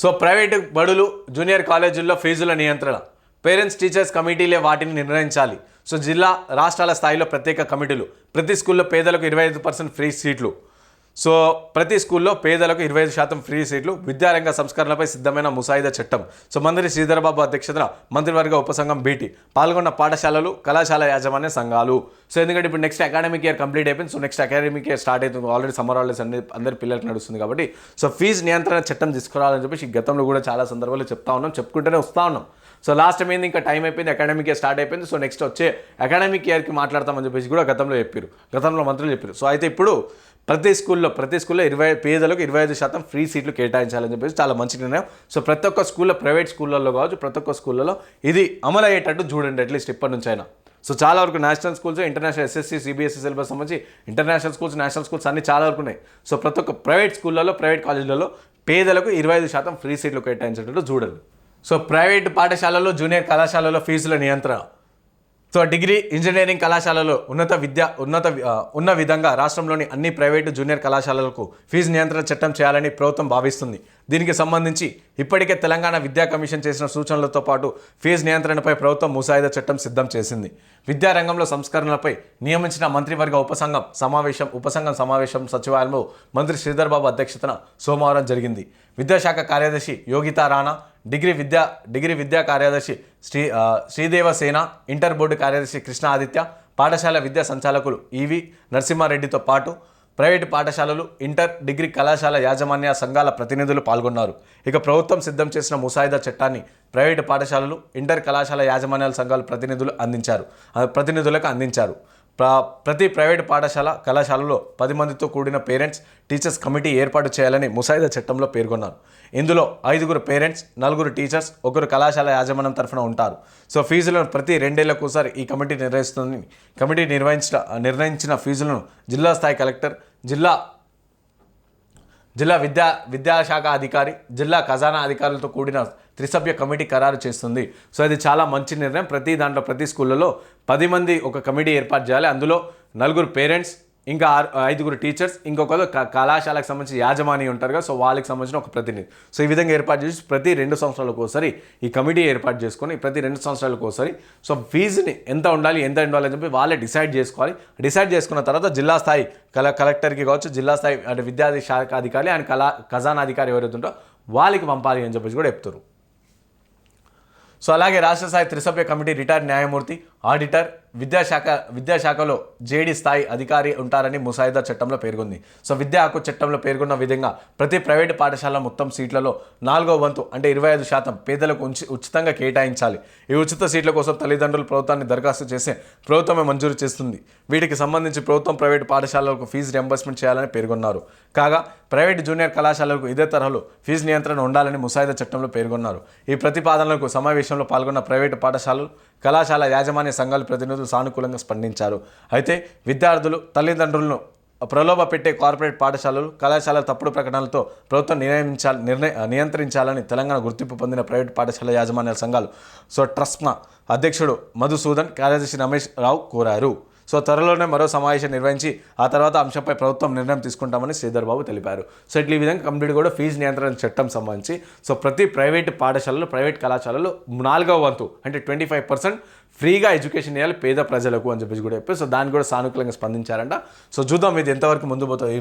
So private బడులు junior కాలేజీల్లో ఫీజుల నియంత్రణ. పేరెంట్స్ టీచర్స్ కమిటీలే వాటిని నిర్ణయించాలి. సో జిల్లా రాష్ట్రాల స్థాయిలో ప్రత్యేక కమిటీలు. ప్రతి స్కూల్లో పేదలకు ఇరవై ఐదు పర్సెంట్ ఫ్రీ సీట్లు. సో ప్రతి స్కూల్లో పేదలకు ఇరవై ఐదు శాతం ఫ్రీ సీట్లు విద్యారంగ సంస్కరణలపై సిద్ధమైన ముసాయిదా చట్టం. సో మంత్రి శ్రీధరబాబు అధ్యక్షతన మంత్రివర్గ ఉపసంఘం బీటీ పాల్గొన్న పాఠశాలలు కళాశాల యాజమాన్య సంఘాలు. సో ఎందుకంటే ఇప్పుడు నెక్స్ట్ అకాడమిక్ ఇయర్ కంప్లీట్ అయిపోయింది so next academic year start అవుతుంది. ఆల్రెడీ సమ్మర్ హాలిడేస్ అన్ని అందరి పిల్లలకి నడుస్తుంది కాబట్టి. సో ఫీజు నియంత్రణ చట్టం తీసుకురావాలని చెప్పేసి గతంలో కూడా చాలా సందర్భాల్లో చెప్తా ఉన్నాం చెప్పుకుంటూనే వస్తూ ఉన్నాం. సో లాస్ట్ టైం ఇంకా టైం అయిపోయింది అకాడమిక్ ఇయర్ స్టార్ట్ అయిపోయింది. సో నెక్స్ట్ వచ్చే అకాడమిక్ ఇయర్కి మాట్లాడతామని చెప్పేసి కూడా గతంలో చెప్పారు గతంలో మంత్రులు చెప్పారు సో అయితే ఇప్పుడు ప్రతి స్కూల్లో ప్రతి స్కూల్లో ఇరవై పేదలకు ఇరవై ఐదు శాతం ఫ్రీ సీట్లు కేటాయించాలని చెప్పేసి చాలా మంచి నిర్ణయం. సో ప్రతి ఒక్క స్కూల్లో ప్రైవేట్ స్కూళ్ళల్లో కావచ్చు ప్రతి ఒక్క స్కూళ్ళలో ఇది అమలు అయ్యేటట్టు చూడండి అట్లీస్ట్ ఇప్పటి నుంచి అయినా సో చాలా వరకు national schools international SSC CBSE syllabus సంబంధించి ఇంటర్నేషనల్ స్కూల్స్ నేషనల్ స్కూల్స్ అన్ని చాలా వరకు ఉన్నాయి. సో ప్రతి ఒక్క ప్రైవేట్ స్కూళ్ళలో ప్రైవేట్ కాలేజీలలో పేదలకు ఇరవై ఐదు శాతం ఫ్రీ సీట్లు కేటాయించేటట్టు చూడండి. సో ప్రైవేట్ పాఠశాలలో జూనియర్ కళాశాలలో ఫీజుల నియంత్రణ. సో డిగ్రీ ఇంజనీరింగ్ కళాశాలలో ఉన్నత విద్య ఉన్నత ఉన్న విధంగా రాష్ట్రంలోని అన్ని ప్రైవేటు జూనియర్ కళాశాలలకు ఫీజు నియంత్రణ చట్టం చేయాలని ప్రభుత్వం భావిస్తుంది. దీనికి సంబంధించి ఇప్పటికే తెలంగాణ విద్యా కమిషన్ చేసిన సూచనలతో పాటు ఫీజు నియంత్రణపై ప్రభుత్వం ముసాయిదా చట్టం సిద్ధం చేసింది. విద్యారంగంలో సంస్కరణలపై నియమించిన మంత్రివర్గ ఉపసంఘం సమావేశం ఉపసంఘం సమావేశం సచివాలయంలో మంత్రి శ్రీధర్ బాబు అధ్యక్షతన సోమవారం జరిగింది. విద్యాశాఖ కార్యదర్శి యోగితా రాణా డిగ్రీ విద్యా డిగ్రీ విద్యా కార్యదర్శి శ్రీ శ్రీదేవసేన ఇంటర్ బోర్డు కార్యదర్శి కృష్ణ ఆదిత్య పాఠశాల విద్యా సంచాలకులు ఈవి నరసింహారెడ్డితో పాటు ప్రైవేటు పాఠశాలలు ఇంటర్ డిగ్రీ కళాశాల యాజమాన్య సంఘాల ప్రతినిధులు పాల్గొన్నారు. ఇక ప్రభుత్వం సిద్ధం చేసిన ముసాయిదా చట్టాన్ని ప్రైవేటు పాఠశాలలు ఇంటర్ కళాశాల యాజమాన్యాల సంఘాల ప్రతినిధులు అందించారు. ప్రతినిధులకు అందించారు. ప్రతి ప్రైవేటు పాఠశాల కళాశాలలో పది మందితో కూడిన పేరెంట్స్ టీచర్స్ కమిటీ ఏర్పాటు చేయాలని ముసాయిదా చట్టంలో పేర్కొన్నారు. ఇందులో ఐదుగురు పేరెంట్స్ నలుగురు టీచర్స్ ఒకరు కళాశాల యాజమాన్యం తరఫున ఉంటారు. సో ఫీజులను ప్రతి రెండేళ్ళకు ఒకసారి ఈ కమిటీ నిర్వహిస్తుంది కమిటీ నిర్వహించిన నిర్ణయించిన ఫీజులను జిల్లా స్థాయి కలెక్టర్ జిల్లా జిల్లా విద్యా విద్యాశాఖ అధికారి జిల్లా ఖజానా అధికారులతో కూడిన త్రిసభ్య కమిటీ ఖరారు చేస్తుంది. సో ఇది చాలా మంచి నిర్ణయం. ప్రతి దాంట్లో ప్రతి స్కూళ్ళలో పది మంది ఒక కమిటీ ఏర్పాటు చేయాలి. అందులో నలుగురు పేరెంట్స్ ఇంకా ఐదుగురు టీచర్స్ ఇంకొకరు కళాశాలకు సంబంధించి యాజమాని ఉంటారు కదా సో వాళ్ళకి సంబంధించిన ఒక ప్రతినిధి. సో ఈ విధంగా ఏర్పాటు చేసి ప్రతి రెండు సంవత్సరాలకు ఒకసారి ఈ కమిటీ ఏర్పాటు చేసుకొని ప్రతి రెండు సంవత్సరాలకు ఒకసారి సో ఫీజుని ఎంత ఉండాలి ఎంత ఉండాలి అని చెప్పి వాళ్ళే డిసైడ్ చేసుకోవాలి. డిసైడ్ చేసుకున్న తర్వాత జిల్లా స్థాయి కల కలెక్టర్కి కావచ్చు జిల్లా స్థాయి అంటే విద్యార్థి శాఖ అధికారి అండ్ కళా ఖజానా అధికారి ఎవరైతే వాళ్ళకి పంపాలి అని చెప్పేసి కూడా చెప్తారు సో అలాగే రాష్ట్ర స్థాయి త్రిసభ్య కమిటీ రిటైర్డ్ న్యాయమూర్తి ఆడిటర్ విద్యాశాఖ విద్యాశాఖలో జేడీ స్థాయి అధికారి ఉంటారని ముసాయిదా చట్టంలో పేర్కొంది. సో విద్యా హక్కు చట్టంలో పేర్కొన్న విధంగా ప్రతి ప్రైవేటు పాఠశాల మొత్తం సీట్లలో నాలుగో వంతు అంటే ఇరవై ఐదు శాతం పేదలకు ఉంచి ఉచితంగా కేటాయించాలి. ఈ ఉచిత సీట్ల కోసం తల్లిదండ్రులు ప్రభుత్వాన్ని దరఖాస్తు చేస్తే ప్రభుత్వమే మంజూరు చేస్తుంది. వీటికి సంబంధించి ప్రభుత్వం ప్రైవేటు పాఠశాలలకు ఫీజు రియంబర్స్మెంట్ చేయాలని పేర్కొన్నారు. కాగా ప్రైవేటు జూనియర్ కళాశాలలకు ఇదే తరహాలో ఫీజు నియంత్రణ ఉండాలని ముసాయిదా చట్టంలో పేర్కొన్నారు. ఈ ప్రతిపాదనలకు సమావేశంలో పాల్గొన్న ప్రైవేటు పాఠశాలలు కళాశాల యాజమాన్య సంఘాల ప్రతినిధులు సానుకూలంగా స్పందించారు. అయితే విద్యార్థులు తల్లిదండ్రులను ప్రలోభ పెట్టే కార్పొరేట్ పాఠశాలలు కళాశాలల తప్పుడు ప్రకటనలతో ప్రభుత్వం నిర్ణయించాలి నిర్ణయ నియంత్రించాలని తెలంగాణ గుర్తింపు పొందిన ప్రైవేట్ పాఠశాల యాజమాన్యాల సంఘాలు సో ట్రస్ట్మా అధ్యక్షుడు మధుసూదన్ కార్యదర్శి రమేష్ రావు కోరారు. సో త్వరలోనే మరో సమావేశం నిర్వహించి ఆ తర్వాత అంశంపై ప్రభుత్వం నిర్ణయం తీసుకుంటామని శ్రీధర్ బాబు తెలిపారు. సో ఇట్లా ఈ విధంగా కంప్లీట్ కూడా ఫీజు నియంత్రణ చట్టం సంబంధించి సో ప్రతి ప్రైవేట్ పాఠశాలలు ప్రైవేట్ కళాశాలలు నాలుగవ వంతు అంటే ట్వంటీ ఫైవ్ పర్సెంట్ ఫ్రీగా ఎడ్యుకేషన్ ఇవ్వాలి పేద ప్రజలకు అని చెప్పేసి కూడా చెప్పి సో దాన్ని కూడా సానుకూలంగా స్పందించారంట. సో చూద్దాం ఇది ఎంతవరకు ముందు పోతుంది.